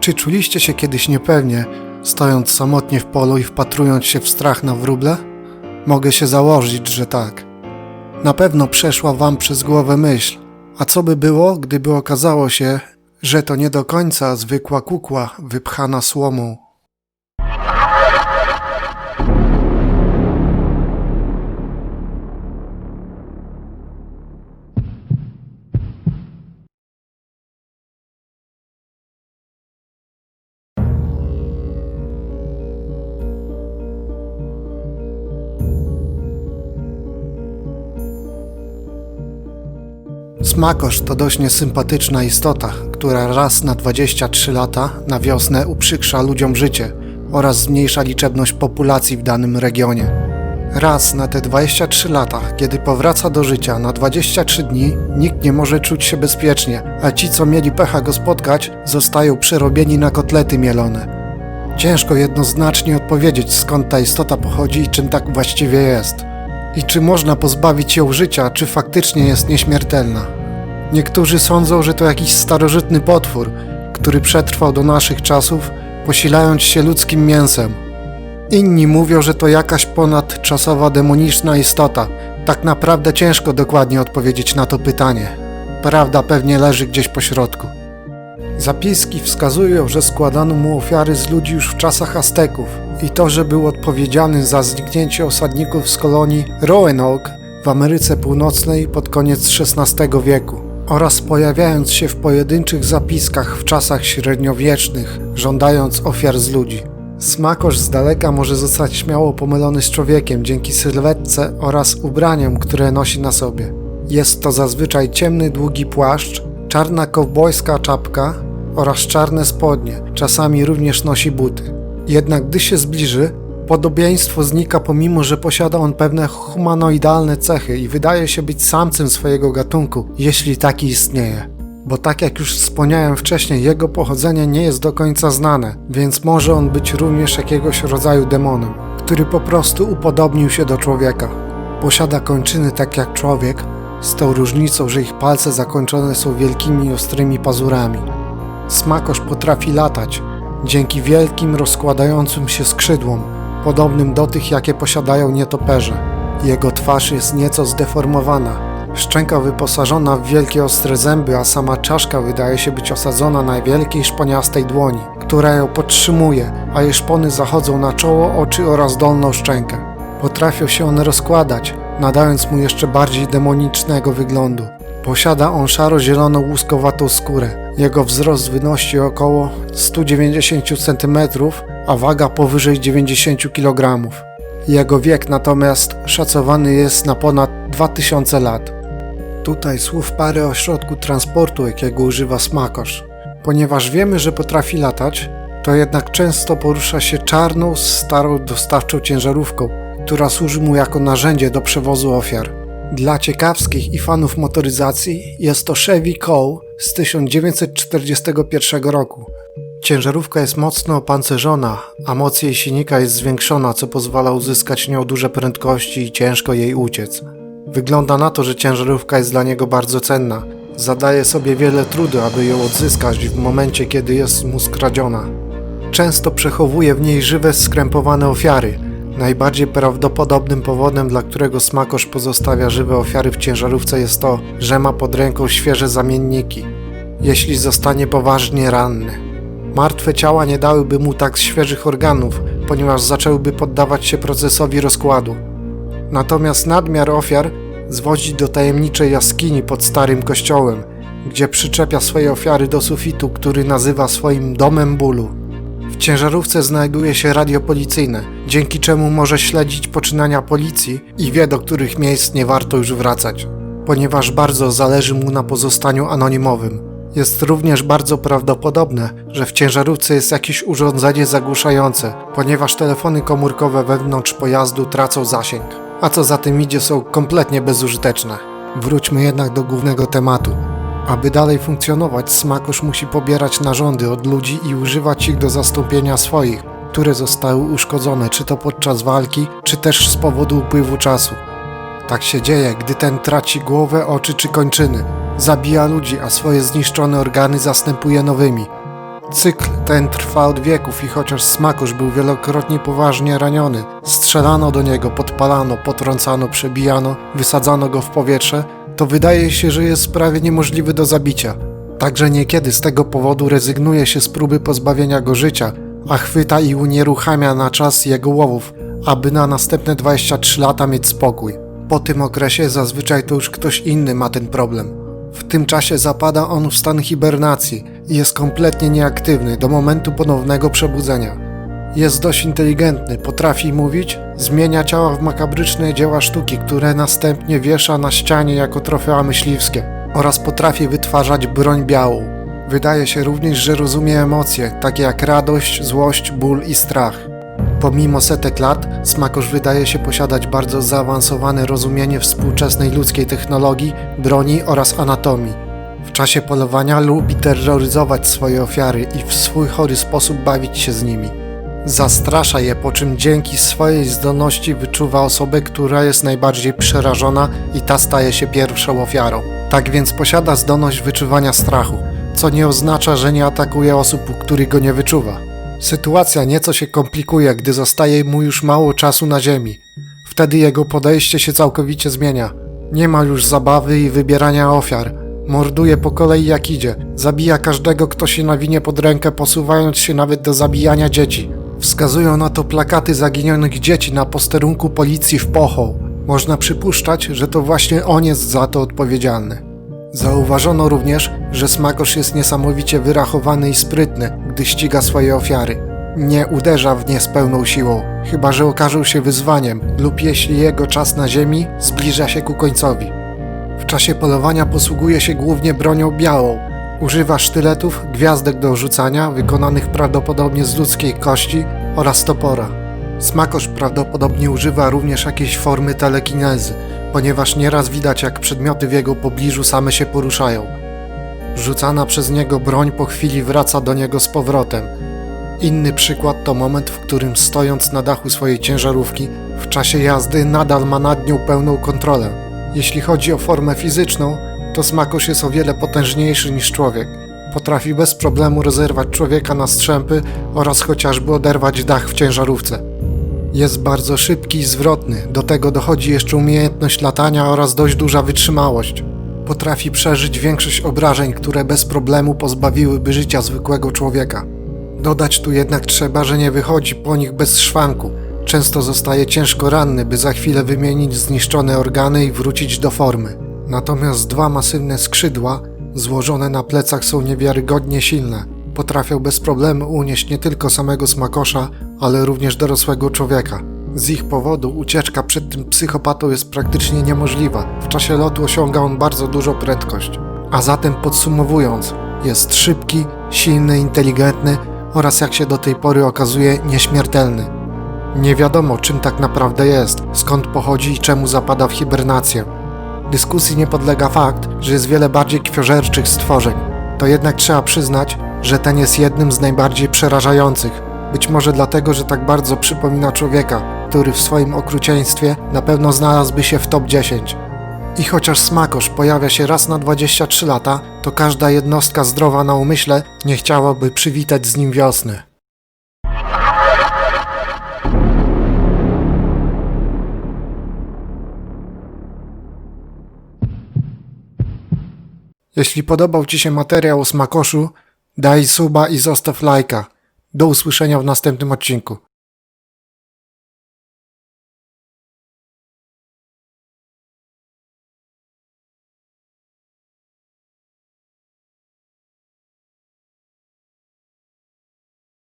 Czy czuliście się kiedyś niepewnie, stojąc samotnie w polu i wpatrując się w strach na wróble? Mogę się założyć, że tak. Na pewno przeszła wam przez głowę myśl, a co by było, gdyby okazało się, że to nie do końca zwykła kukła wypchana słomą. Smakosz to dość niesympatyczna istota, która raz na 23 lata na wiosnę uprzykrza ludziom życie oraz zmniejsza liczebność populacji w danym regionie. Raz na te 23 lata, kiedy powraca do życia na 23 dni, nikt nie może czuć się bezpiecznie, a ci, co mieli pecha go spotkać, zostają przerobieni na kotlety mielone. Ciężko jednoznacznie odpowiedzieć, skąd ta istota pochodzi i czym tak właściwie jest. I czy można pozbawić ją życia, czy faktycznie jest nieśmiertelna. Niektórzy sądzą, że to jakiś starożytny potwór, który przetrwał do naszych czasów, posilając się ludzkim mięsem. Inni mówią, że to jakaś ponadczasowa demoniczna istota. Tak naprawdę ciężko dokładnie odpowiedzieć na to pytanie. Prawda pewnie leży gdzieś po środku. Zapiski wskazują, że składano mu ofiary z ludzi już w czasach Azteków i to, że był odpowiedzialny za zniknięcie osadników z kolonii Roanoke w Ameryce Północnej pod koniec XVI wieku oraz pojawiając się w pojedynczych zapiskach w czasach średniowiecznych, żądając ofiar z ludzi. Smakosz z daleka może zostać śmiało pomylony z człowiekiem dzięki sylwetce oraz ubraniom, które nosi na sobie. Jest to zazwyczaj ciemny, długi płaszcz, czarna kowbojska czapka oraz czarne spodnie, czasami również nosi buty. Jednak gdy się zbliży, podobieństwo znika pomimo, że posiada on pewne humanoidalne cechy i wydaje się być samcem swojego gatunku, jeśli taki istnieje. Bo tak jak już wspomniałem wcześniej, jego pochodzenie nie jest do końca znane, więc może on być również jakiegoś rodzaju demonem, który po prostu upodobnił się do człowieka. Posiada kończyny tak jak człowiek, z tą różnicą, że ich palce zakończone są wielkimi ostrymi pazurami. Smakosz potrafi latać dzięki wielkim rozkładającym się skrzydłom, podobnym do tych, jakie posiadają nietoperze. Jego twarz jest nieco zdeformowana. Szczęka wyposażona w wielkie ostre zęby, a sama czaszka wydaje się być osadzona na wielkiej szponiastej dłoni, która ją podtrzymuje, a jej szpony zachodzą na czoło, oczy oraz dolną szczękę. Potrafią się one rozkładać, nadając mu jeszcze bardziej demonicznego wyglądu. Posiada on szaro-zieloną łuskowatą skórę. Jego wzrost wynosi około 190 cm, a waga powyżej 90 kg. Jego wiek natomiast szacowany jest na ponad 2000 lat. Tutaj słów parę o środku transportu, jakiego używa smakosz. Ponieważ wiemy, że potrafi latać, to jednak często porusza się czarną, starą dostawczą ciężarówką, która służy mu jako narzędzie do przewozu ofiar. Dla ciekawskich i fanów motoryzacji jest to Chevy Cow z 1941 roku. Ciężarówka jest mocno opancerzona, a moc jej silnika jest zwiększona, co pozwala uzyskać nią duże prędkości i ciężko jej uciec. Wygląda na to, że ciężarówka jest dla niego bardzo cenna. Zadaje sobie wiele trudu, aby ją odzyskać w momencie, kiedy jest mu skradziona. Często przechowuje w niej żywe, skrępowane ofiary – Najbardziej prawdopodobnym powodem, dla którego smakosz pozostawia żywe ofiary w ciężarówce jest to, że ma pod ręką świeże zamienniki, jeśli zostanie poważnie ranny. Martwe ciała nie dałyby mu tak świeżych organów, ponieważ zaczęłyby poddawać się procesowi rozkładu. Natomiast nadmiar ofiar zwodzi do tajemniczej jaskini pod starym kościołem, gdzie przyczepia swoje ofiary do sufitu, który nazywa swoim domem bólu. W ciężarówce znajduje się radio policyjne, dzięki czemu może śledzić poczynania policji i wie, do których miejsc nie warto już wracać, ponieważ bardzo zależy mu na pozostaniu anonimowym. Jest również bardzo prawdopodobne, że w ciężarówce jest jakieś urządzenie zagłuszające, ponieważ telefony komórkowe wewnątrz pojazdu tracą zasięg, a co za tym idzie są kompletnie bezużyteczne. Wróćmy jednak do głównego tematu. Aby dalej funkcjonować, smakosz musi pobierać narządy od ludzi i używać ich do zastąpienia swoich, które zostały uszkodzone czy to podczas walki, czy też z powodu upływu czasu. Tak się dzieje, gdy ten traci głowę, oczy czy kończyny. Zabija ludzi, a swoje zniszczone organy zastępuje nowymi. Cykl ten trwa od wieków i chociaż Smakosz był wielokrotnie poważnie raniony, strzelano do niego, podpalano, potrącano, przebijano, wysadzano go w powietrze, to wydaje się, że jest prawie niemożliwy do zabicia. Także niekiedy z tego powodu rezygnuje się z próby pozbawienia go życia, a chwyta i unieruchamia na czas jego łowów, aby na następne 23 lata mieć spokój. Po tym okresie zazwyczaj to już ktoś inny ma ten problem. W tym czasie zapada on w stan hibernacji i jest kompletnie nieaktywny do momentu ponownego przebudzenia. Jest dość inteligentny, potrafi mówić, zmienia ciała w makabryczne dzieła sztuki, które następnie wiesza na ścianie jako trofea myśliwskie oraz potrafi wytwarzać broń białą. Wydaje się również, że rozumie emocje, takie jak radość, złość, ból i strach. Pomimo setek lat, Smakosz wydaje się posiadać bardzo zaawansowane rozumienie współczesnej ludzkiej technologii, broni oraz anatomii. W czasie polowania lubi terroryzować swoje ofiary i w swój chory sposób bawić się z nimi. Zastrasza je, po czym dzięki swojej zdolności wyczuwa osobę, która jest najbardziej przerażona i ta staje się pierwszą ofiarą. Tak więc posiada zdolność wyczuwania strachu, co nie oznacza, że nie atakuje osób, u których go nie wyczuwa. Sytuacja nieco się komplikuje, gdy zostaje mu już mało czasu na ziemi. Wtedy jego podejście się całkowicie zmienia. Nie ma już zabawy i wybierania ofiar. Morduje po kolei jak idzie. Zabija każdego, kto się nawinie pod rękę, posuwając się nawet do zabijania dzieci. Wskazują na to plakaty zaginionych dzieci na posterunku policji w Pochoł. Można przypuszczać, że to właśnie on jest za to odpowiedzialny. Zauważono również, że Smakosz jest niesamowicie wyrachowany i sprytny, gdy ściga swoje ofiary. Nie uderza w nie z pełną siłą, chyba że okaże się wyzwaniem lub jeśli jego czas na ziemi zbliża się ku końcowi. W czasie polowania posługuje się głównie bronią białą. Używa sztyletów, gwiazdek do rzucania, wykonanych prawdopodobnie z ludzkiej kości oraz topora. Smakosz prawdopodobnie używa również jakiejś formy telekinezy, ponieważ nieraz widać jak przedmioty w jego pobliżu same się poruszają. Rzucana przez niego broń po chwili wraca do niego z powrotem. Inny przykład to moment, w którym stojąc na dachu swojej ciężarówki, w czasie jazdy nadal ma nad nią pełną kontrolę. Jeśli chodzi o formę fizyczną, to Smakosz jest o wiele potężniejszy niż człowiek. Potrafi bez problemu rozerwać człowieka na strzępy oraz chociażby oderwać dach w ciężarówce. Jest bardzo szybki i zwrotny, do tego dochodzi jeszcze umiejętność latania oraz dość duża wytrzymałość. Potrafi przeżyć większość obrażeń, które bez problemu pozbawiłyby życia zwykłego człowieka. Dodać tu jednak trzeba, że nie wychodzi po nich bez szwanku. Często zostaje ciężko ranny, by za chwilę wymienić zniszczone organy i wrócić do formy. Natomiast dwa masywne skrzydła, złożone na plecach, są niewiarygodnie silne. Potrafią bez problemu unieść nie tylko samego smakosza, ale również dorosłego człowieka. Z ich powodu ucieczka przed tym psychopatą jest praktycznie niemożliwa. W czasie lotu osiąga on bardzo dużą prędkość. A zatem podsumowując, jest szybki, silny, inteligentny oraz jak się do tej pory okazuje nieśmiertelny. Nie wiadomo czym tak naprawdę jest, skąd pochodzi i czemu zapada w hibernację. Dyskusji nie podlega fakt, że jest wiele bardziej krwiożerczych stworzeń. To jednak trzeba przyznać, że ten jest jednym z najbardziej przerażających. Być może dlatego, że tak bardzo przypomina człowieka, który w swoim okrucieństwie na pewno znalazłby się w top 10. I chociaż smakosz pojawia się raz na 23 lata, to każda jednostka zdrowa na umyśle nie chciałaby przywitać z nim wiosny. Jeśli podobał Ci się materiał o smakoszu, daj suba i zostaw lajka. Do usłyszenia w następnym odcinku.